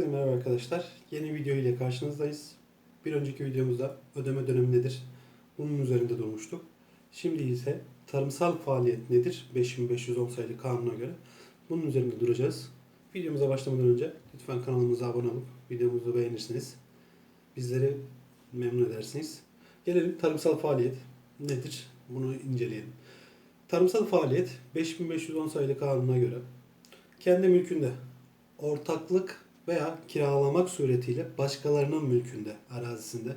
Merhaba arkadaşlar. Yeni video ile karşınızdayız. Bir önceki videomuzda ödeme dönemi nedir? Bunun üzerinde durmuştuk. Şimdi ise tarımsal faaliyet nedir? 5510 sayılı kanuna göre. Bunun üzerinde duracağız. Videomuza başlamadan önce lütfen kanalımıza abone olup videomuzu beğenirsiniz. Bizleri memnun edersiniz. Gelelim tarımsal faaliyet nedir? Bunu inceleyelim. Tarımsal faaliyet 5510 sayılı kanuna göre kendi mülkünde ortaklık veya kiralamak suretiyle başkalarının mülkünde, arazisinde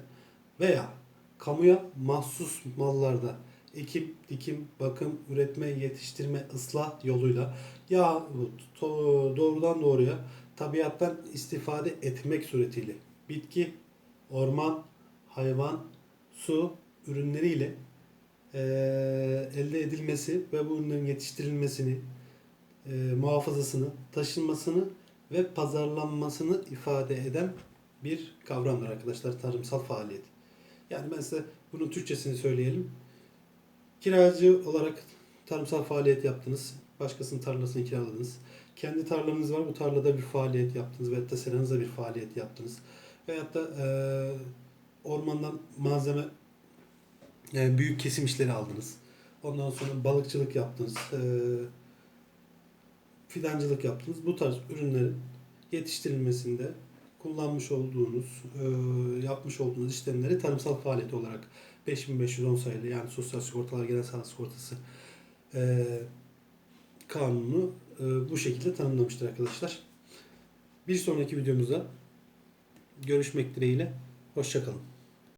veya kamuya mahsus mallarda ekip, dikim, bakım, üretme, yetiştirme, ıslah yoluyla to- doğrudan doğruya tabiattan istifade etmek suretiyle bitki, orman, hayvan, su ürünleriyle eee, elde edilmesi ve bu ürünlerin yetiştirilmesini, e, muhafazasını, taşınmasını ve pazarlanmasını ifade eden bir kavramdır arkadaşlar tarımsal faaliyet. Yani ben size bunun Türkçesini söyleyelim. Kiracı olarak tarımsal faaliyet yaptınız. Başkasının tarlasını kiraladınız. Kendi tarlanız var. Bu tarlada bir faaliyet yaptınız. Veyahut da seranızda bir faaliyet yaptınız. Veyahut da e, ormandan malzeme yani büyük kesim işleri aldınız. Ondan sonra balıkçılık yaptınız. E, fidancılık yaptınız. Bu tarz ürünlerin yetiştirilmesinde kullanmış olduğunuz, e, yapmış olduğunuz işlemleri tarımsal faaliyet olarak 5510 sayılı yani Sosyal Sigortalar Genel Sağlık Sigortası e, kanunu e, bu şekilde tanımlamıştır arkadaşlar. Bir sonraki videomuzda görüşmek dileğiyle. Hoşçakalın.